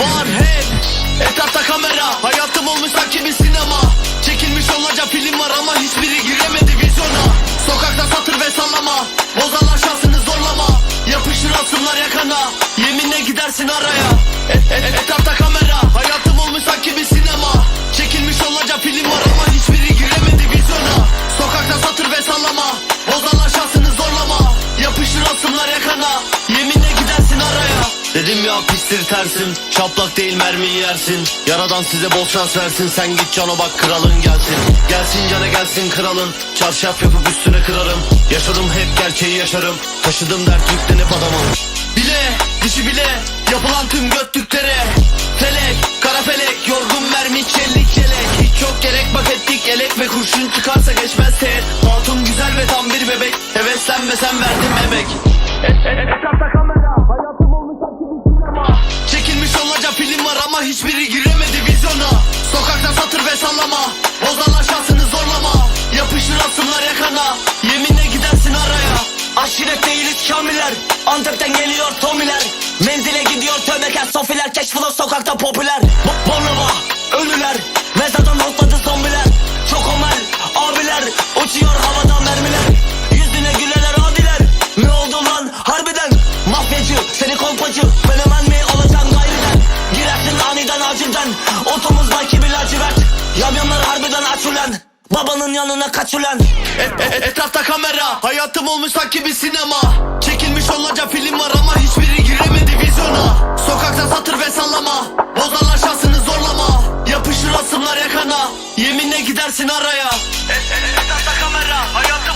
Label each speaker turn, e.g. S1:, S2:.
S1: Var hep Etrafta kamera Hayatım olmuş sanki bir sinema Çekilmiş onlarca film var ama hiçbiri giremedi vizyona Sokakta satır ve sallama Bozarlar şansını zorlama Yapışır asımlar yakana Yeminle gidersin araya E- e- Etrafta kamera Dedim ya pistir tersin Şaplak değil mermiyi yersin. Yaradan size bol şans versin Sen git cana bak kralın gelsin. Gelsin cana gelsin kralın Çarşaf yapıp üstüne kırarım. Yaşadım hep gerçeği yaşarım Taşıdım dert yüklenip adamım Bile dişi bile Yapılan tüm götlüklere Felek kara felek Yorgun mermi çellik yelek. Hiç yok gerek bak ettik elek Ve kurşun çıkarsa geçmez teğet. Hatun güzel ve tam bir bebek Heveslenme sen verdin emek Etrafta kamera hiçbiri giremedi vizyona. Sokakta satır ve sallama. Bozarlar şansını zorlama. Yapışır asımlar yakana. Yeminle gidersin araya.
S2: Aşiret değiliz kamiler Antep'ten geliyor tomiler. Menzile gidiyor tövbekar sofiler Keşfıla sokakta popüler. B- Bornova ölüler. Mezardan hopladı zombiler. Çok omel abiler. Uçuyor havada Babanın yanına kaç ulan?
S1: E- e- Etrafta kamera. Hayatım olmuş sanki bir sinema. Çekilmiş onlarca film var ama hiçbiri giremedi vizyona. Sokakta satır ve sallama. Bozarlar şansını zorlama. Yapışır asımlar yakana. Yeminle gidersin araya. E- e- Etrafta kamera. Hayatım